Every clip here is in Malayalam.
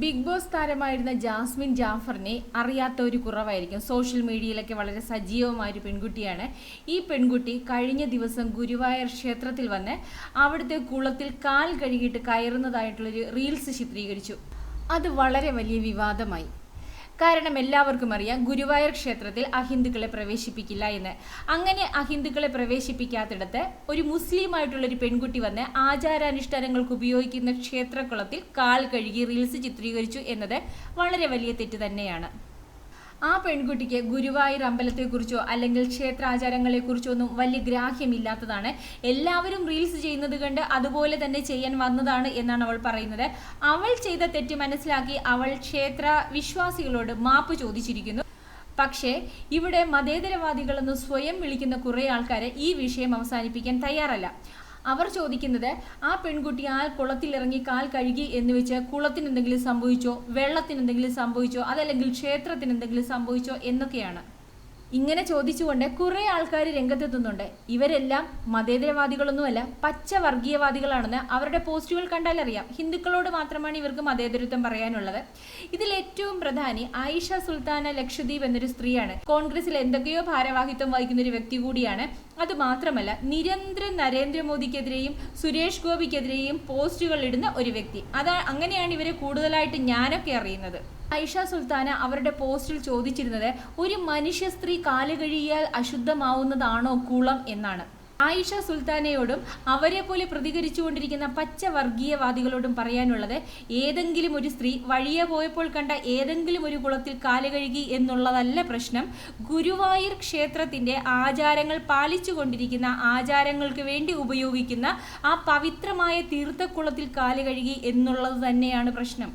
ബിഗ് ബോസ് താരമായിരുന്ന ജാസ്മിൻ ജാഫറിനെ അറിയാത്ത ഒരു കുറവായിരിക്കും. സോഷ്യൽ മീഡിയയിലൊക്കെ വളരെ സജീവമായ ഒരു പെൺകുട്ടിയാണ്. ഈ പെൺകുട്ടി കഴിഞ്ഞ ദിവസം ഗുരുവായൂർ ക്ഷേത്രത്തിൽ വന്ന് അവിടുത്തെ കുളത്തിൽ കാൽ കഴുകിയിട്ട് കയറുന്നതായിട്ടുള്ളൊരു റീൽസ് ചിത്രീകരിച്ചു. അത് വളരെ വലിയ വിവാദമായി. കാരണം എല്ലാവർക്കും അറിയാം ഗുരുവായൂർ ക്ഷേത്രത്തിൽ അഹിന്ദുക്കളെ പ്രവേശിപ്പിക്കില്ല എന്ന്. അങ്ങനെ അഹിന്ദുക്കളെ പ്രവേശിപ്പിക്കാത്തിടത്ത് ഒരു മുസ്ലിം ആയിട്ടുള്ള ഒരു പെൺകുട്ടി വന്ന് ആചാരാനുഷ്ഠാനങ്ങൾക്ക് ഉപയോഗിക്കുന്ന ക്ഷേത്രക്കുളത്തിൽ കാൽ കഴുകി റീൽസ് ചിത്രീകരിച്ചു എന്നത് വളരെ വലിയ തെറ്റ് തന്നെയാണ്. ആ പെൺകുട്ടിക്ക് ഗുരുവായൂർ അമ്പലത്തെക്കുറിച്ചോ അല്ലെങ്കിൽ ക്ഷേത്രാചാരങ്ങളെക്കുറിച്ചോ ഒന്നും വലിയ ഗ്രാഹ്യമില്ലാത്തതാണ്. എല്ലാവരും റീൽസ് ചെയ്യുന്നത് കണ്ട് അതുപോലെ തന്നെ ചെയ്യാൻ വന്നതാണ് എന്നാണ് അവൾ പറയുന്നത്. അവൾ ചെയ്ത തെറ്റ് മനസ്സിലാക്കി അവൾ ക്ഷേത്ര വിശ്വാസികളോട് മാപ്പ് ചോദിച്ചിരിക്കുന്നു. പക്ഷേ ഇവിടെ മതേതരവാദികളെന്ന് സ്വയം വിളിക്കുന്ന കുറേ ആൾക്കാരെ ഈ വിഷയം അവസാനിപ്പിക്കാൻ തയ്യാറല്ല. അവർ ചോദിക്കുന്നത് ആ പെൺകുട്ടി ആ കുളത്തിലിറങ്ങി കാൽ കഴുകി എന്ന് വെച്ച് കുളത്തിന് എന്തെങ്കിലും സംഭവിച്ചോ? വെള്ളത്തിന് എന്തെങ്കിലും സംഭവിച്ചോ? അതല്ലെങ്കിൽ ക്ഷേത്രത്തിന് എന്തെങ്കിലും സംഭവിച്ചോ? എന്നൊക്കെയാണ്. ഇങ്ങനെ ചോദിച്ചുകൊണ്ട് കുറേ ആൾക്കാർ രംഗത്തെത്തുന്നുണ്ട്. ഇവരെല്ലാം മതേതരവാദികളൊന്നുമല്ല പച്ച വർഗീയവാദികളാണെന്ന് അവരുടെ പോസ്റ്റുകൾ കണ്ടാൽ അറിയാം. ഹിന്ദുക്കളോട് മാത്രമാണ് ഇവർക്ക് മതേതരത്വം പറയാനുള്ളത്. ഇതിൽ ഏറ്റവും പ്രധാനി ആയിഷ സുൽത്താന ലക്ഷദ്വീപ് എന്നൊരു സ്ത്രീയാണ്. കോൺഗ്രസിൽ എന്തൊക്കെയോ ഭാരവാഹിത്വം വഹിക്കുന്ന ഒരു വ്യക്തി കൂടിയാണ്. അത് മാത്രമല്ല നിരന്തര നരേന്ദ്രമോദിക്കെതിരെയും സുരേഷ് ഗോപിക്കെതിരെയും പോസ്റ്റുകൾ ഇടുന്ന ഒരു വ്യക്തി. അതാ അങ്ങനെയാണ് ഇവരെ കൂടുതലായിട്ട് ഞാനൊക്കെ അറിയുന്നത്. ഐഷ സുൽത്താന അവരുടെ പോസ്റ്റിൽ ചോദിച്ചിരുന്നത് ഒരു മനുഷ്യ സ്ത്രീ കാലുകഴിയാൽ അശുദ്ധമാവുന്നതാണോ കുളം എന്നാണ്. ആയിഷ സുൽത്താനയോടും അവരെ പോലെ പ്രതികരിച്ചുകൊണ്ടിരിക്കുന്ന പച്ച വർഗീയവാദികളോടും പറയാനുള്ളത് ഏതെങ്കിലും ഒരു സ്ത്രീ വഴിയെ പോയപ്പോൾ കണ്ട ഏതെങ്കിലും ഒരു കുളത്തിൽ കാലുകഴുകി എന്നുള്ളതല്ല പ്രശ്നം. ഗുരുവായൂർ ക്ഷേത്രത്തിന്റെ ആചാരങ്ങൾ പാലിച്ചുകൊണ്ടിരിക്കുന്ന ആചാരങ്ങൾക്ക് വേണ്ടി ഉപയോഗിക്കുന്ന ആ പവിത്രമായ തീർത്ഥക്കുളത്തിൽ കാലുകഴുകി എന്നുള്ളത് തന്നെയാണ് പ്രശ്നം.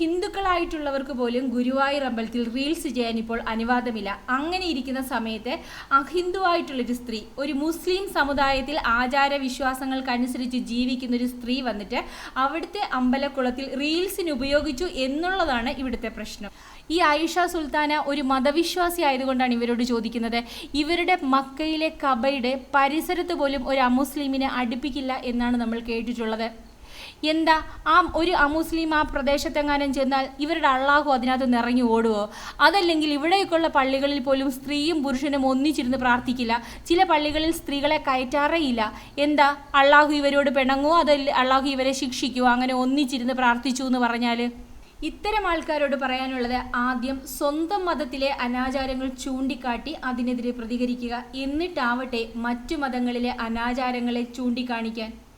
ഹിന്ദുക്കളായിട്ടുള്ളവർക്ക് പോലും ഗുരുവായൂർ അമ്പലത്തിൽ റീൽസ് ചെയ്യാൻ ഇപ്പോൾ അനുവാദമില്ല. അങ്ങനെ ഇരിക്കുന്ന സമയത്ത് അഹിന്ദുവായിട്ടുള്ളൊരു സ്ത്രീ ഒരു മുസ്ലിം സമുദായത്തിൽ ആചാര വിശ്വാസങ്ങൾക്കനുസരിച്ച് ജീവിക്കുന്ന ഒരു സ്ത്രീ വന്നിട്ട് അവിടുത്തെ അമ്പലക്കുളത്തിൽ റീൽസിന് ഉപയോഗിച്ചു എന്നുള്ളതാണ് ഇവിടുത്തെ പ്രശ്നം. ഈ ആയിഷ സുൽത്താന ഒരു മതവിശ്വാസി ആയതുകൊണ്ടാണ് ഇവരോട് ചോദിക്കുന്നത്. ഇവരുടെ മക്കയിലെ കബയുടെ പരിസരത്ത് പോലും ഒരു അമുസ്ലിമിനെ അടുപ്പിക്കില്ല എന്നാണ് നമ്മൾ കേട്ടിട്ടുള്ളത്. എന്താ? ആ ഒരു അമുസ്ലിം ആ പ്രദേശത്തെങ്ങാനും ചെന്നാൽ ഇവരുടെ അള്ളാഹു അതിനകത്ത് നിറങ്ങി ഓടുവോ? അതല്ലെങ്കിൽ ഇവിടെയൊക്കെയുള്ള പള്ളികളിൽ പോലും സ്ത്രീയും പുരുഷനും ഒന്നിച്ചിരുന്ന് പ്രാർത്ഥിക്കില്ല. ചില പള്ളികളിൽ സ്ത്രീകളെ കയറ്റാറേയില്ല. എന്താ? അള്ളാഹു ഇവരോട് പിണങ്ങോ അതല്ല അള്ളാഹു ഇവരെ ശിക്ഷിക്കുമോ അങ്ങനെ ഒന്നിച്ചിരുന്ന് പ്രാർത്ഥിച്ചു എന്ന് പറഞ്ഞാൽ ഇത്തരം ആൾക്കാരോട് പറയാനുള്ളത് ആദ്യം സ്വന്തം മതത്തിലെ അനാചാരങ്ങൾ ചൂണ്ടിക്കാട്ടി അതിനെതിരെ പ്രതികരിക്കുക. എന്നിട്ടാവട്ടെ മറ്റു മതങ്ങളിലെ അനാചാരങ്ങളെ ചൂണ്ടിക്കാണിക്കാൻ.